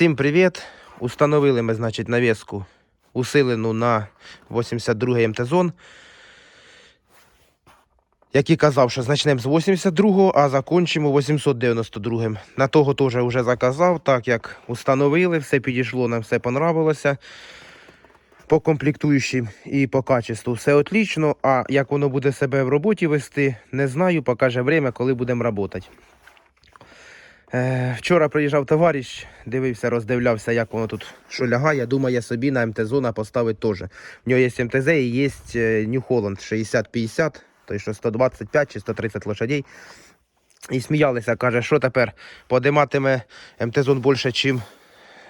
Всім привіт! Установили ми, значить, навіску усилену на 82-й МТ-зон. Як і казав, що почнемо з 82-го, а закінчимо 892-м. На того теж вже заказав, так як установили, все підійшло, нам все понравилося. По комплектуючим і по качеству все отлично. А як воно буде себе в роботі вести, не знаю, покаже время, коли будемо працювати. Е, вчора приїжджав товариш, дивився, роздивлявся, як воно тут що лягає. Думає собі на МТ-зона поставити теж. В нього є МТЗ і є New Holland 60-50, той що 125 чи 130 лошадей. І сміялися, каже, що тепер подиматиме МТ-зон більше, ніж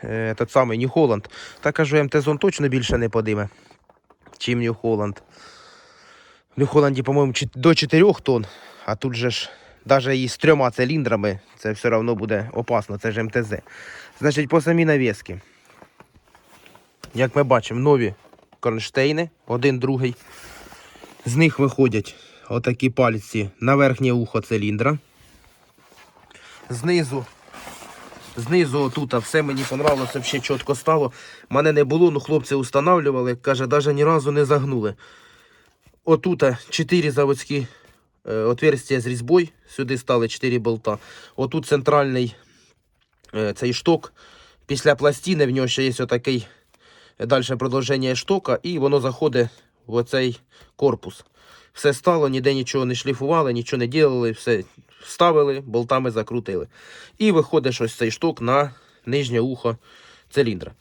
е, тот самий New Holland. Та кажу, МТ-зон точно більше не подиме, чим New Holland. В New Holland, по-моєму, до 4 тонн, а тут же ж навіть із трьома циліндрами це все одно буде опасно, це ж МТЗ. Значить, по самій навіски. Як ми бачимо, нові кронштейни, один другий. З них виходять отакі пальці на верхнє ухо циліндра. Знизу, знизу тут все мені понравилося, все чітко стало. Мене не було, ну хлопці устанавливали, каже, навіть ні разу не загнули. Отут 4 заводські е, отверстия з різьбою. Сюди стали 4 болта. Отут центральний е, цей шток. Після пластини в нього ще є отакий далі продовження штока, і воно заходить в оцей корпус. Все стало, ніде нічого не шліфували, нічого не ділили, все вставили, болтами закрутили. І виходить ось цей шток на нижнє ухо циліндра.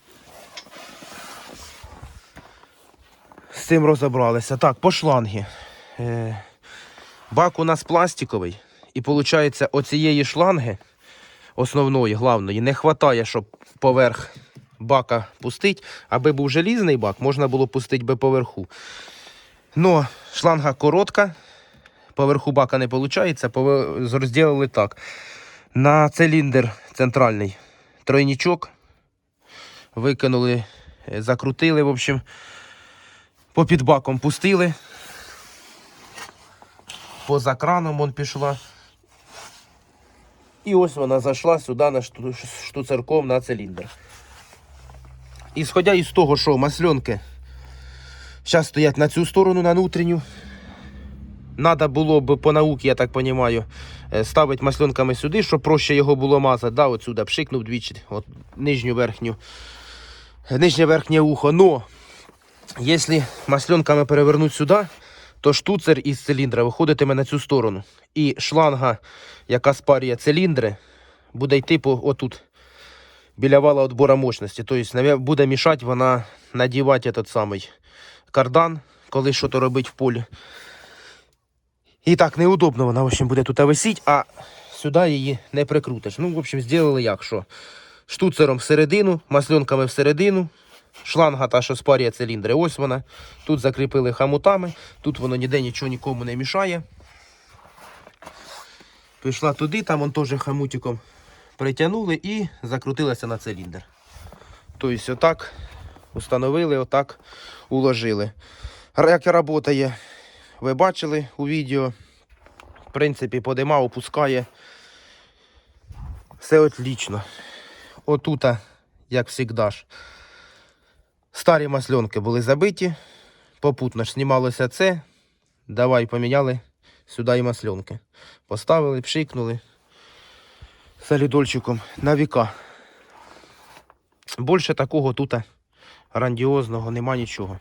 З цим розібралися. Так, по шланги. Бак у нас пластиковий. І виходить, оцієї шланги основної, главної, не вистачає, щоб поверх бака пустити. Аби був желізний бак, можна було пустити би поверху. Но шланга коротка, поверху бака не виходить, зробили так. На циліндр центральний тройничок. Викинули, закрутили, в общем, по під баком пустили. Поза краном он пішла. І ось вона зайшла сюди на штуцерком на циліндр. І сходя із того, що масленки зараз стоять на цю сторону, на внутрішню. Надо було б по науці, я так розумію, ставити масленками сюди, щоб проще його було мазати. Да, от сюди пшикнув двічі, от нижню верхню, нижнє верхнє ухо. Но, якщо масленками перевернути сюди, то штуцер із циліндра виходитиме на цю сторону. І шланга, яка спарює циліндри, буде йти по отут, біля вала відбору мощності. Тобто буде мішати вона надівати этот самий кардан, коли щось робить в полі. І так, неудобно вона в общем, буде тут висіти, а сюди її не прикрутиш. Ну, в общем, зробили як що. Штуцером всередину, масленками всередину, шланга та, що спарює циліндри, ось вона. Тут закріпили хамутами, тут воно ніде нічого нікому не мішає. Пішла туди, там он теж хамутиком притягнули і закрутилася на циліндр. Тобто, отак установили, отак уложили. Як працює, ви бачили у відео. В принципі, подима, опускає. Все отлично. Отута, як завжди старі масленки були забиті. Попутно ж знімалося це. Давай поміняли сюди і масленки. Поставили, пшикнули солідольчиком на віка. Більше такого тут грандіозного нема нічого.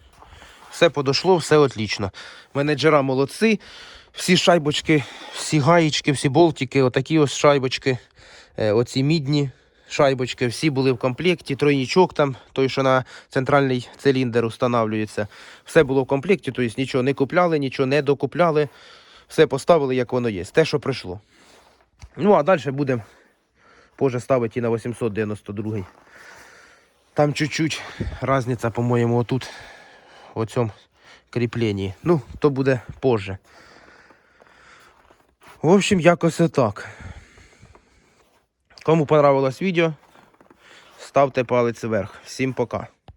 Все подошло, все отлично. Менеджера молодці. Всі шайбочки, всі гаєчки, всі болтики, отакі ось шайбочки, е, оці мідні шайбочки, всі були в комплекті. Тройнічок там, той, що на центральний циліндр встановлюється. Все було в комплекті, тобто нічого не купляли, нічого не докупляли. Все поставили, як воно є. Те, що прийшло. Ну, а далі будемо позже ставити і на 892. Там чуть-чуть різниця, по-моєму, отут, в цьому кріпленні. Ну, то буде позже. В общем, якось отак. Кому понравилось відео, ставте палець вверх. Всім пока.